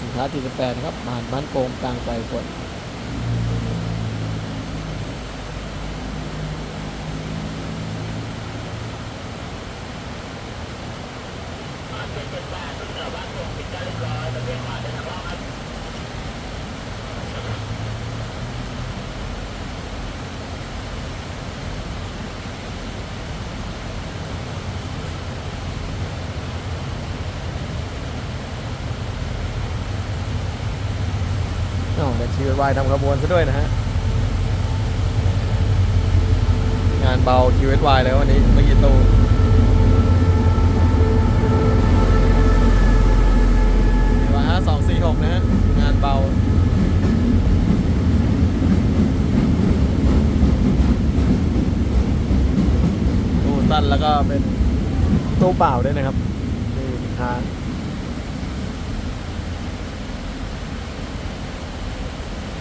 สินค้า48นะครับบ้านบ้านโกงกลางใจฝน แต่ชีวายทำขบวนซะด้วยนะฮะ งานเบาชีวายเลยวันนี้ไม่กี่ตู้ว่าห้าสองสี่หกนะฮะ งานเบาตู้สั้นแล้วก็เป็นตู้เปล่าด้วยนะครับนี่สินค้า